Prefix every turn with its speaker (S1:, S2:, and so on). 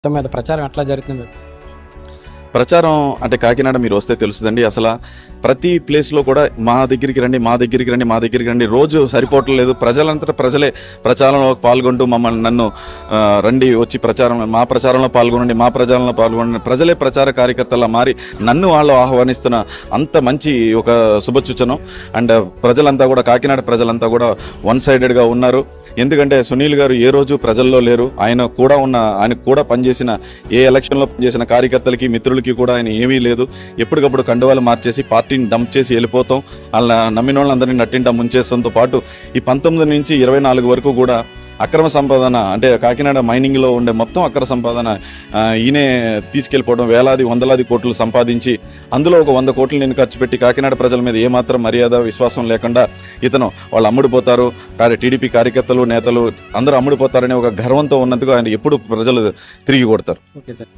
S1: మొత్తం మీద ప్రచారం ఎట్లా జరుగుతుంది
S2: ప్రచారం అంటే కాకినాడ మీరు వస్తే తెలుస్తుందండి అసలు ప్రతి ప్లేస్లో కూడా మా దగ్గరికి రండి మా దగ్గరికి రండి మా దగ్గరికి రండి. రోజు సరిపోవట్లేదు ప్రజలంతా ప్రజలే ప్రచారంలో పాల్గొంటూ మమ్మల్ని నన్ను రండి వచ్చి ప్రచారం మా ప్రచారంలో పాల్గొనండి మా ప్రచారంలో పాల్గొనండి. ప్రజలే ప్రచార కార్యకర్తలా మారి నన్ను వాళ్ళు ఆహ్వానిస్తున్న అంత మంచి ఒక శుభసూచనం. అండ్ ప్రజలంతా కూడా కాకినాడ ప్రజలంతా కూడా వన్ సైడెడ్గా ఉన్నారు. ఎందుకంటే సునీల్ గారు ఏ రోజు ప్రజల్లో లేరు. ఆయన కూడా ఉన్న ఆయన కూడా పనిచేసిన ఏ ఎలక్షన్లో పనిచేసిన కార్యకర్తలకి మిత్రులు మిత్రులకి కూడా ఆయన ఏమీ లేదు. ఎప్పటికప్పుడు కండువాలు మార్చేసి పార్టీని డంప్ చేసి వెళ్ళిపోతాం. అలా నమ్మిన వాళ్ళందరినీ నట్టింట ముంచేస్తంతో పాటు ఈ పంతొమ్మిది నుంచి ఇరవై నాలుగు వరకు కూడా అక్రమ సంపాదన అంటే కాకినాడ మైనింగ్లో ఉండే మొత్తం అక్రమ సంపాదన ఈయనే తీసుకెళ్ళిపోవడం వేలాది వందలాది కోట్లు సంపాదించి అందులో ఒక వంద కోట్లు నేను ఖర్చు పెట్టి కాకినాడ ప్రజల మీద ఏమాత్రం మర్యాద విశ్వాసం లేకుండా ఇతను వాళ్ళు అమ్ముడిపోతారు టీడీపీ కార్యకర్తలు నేతలు అందరూ అమ్ముడిపోతారనే ఒక గర్వంతో ఉన్నందుకు ఆయన ఎప్పుడు ప్రజలు తిరిగి కొడతారు.
S1: Okay sir.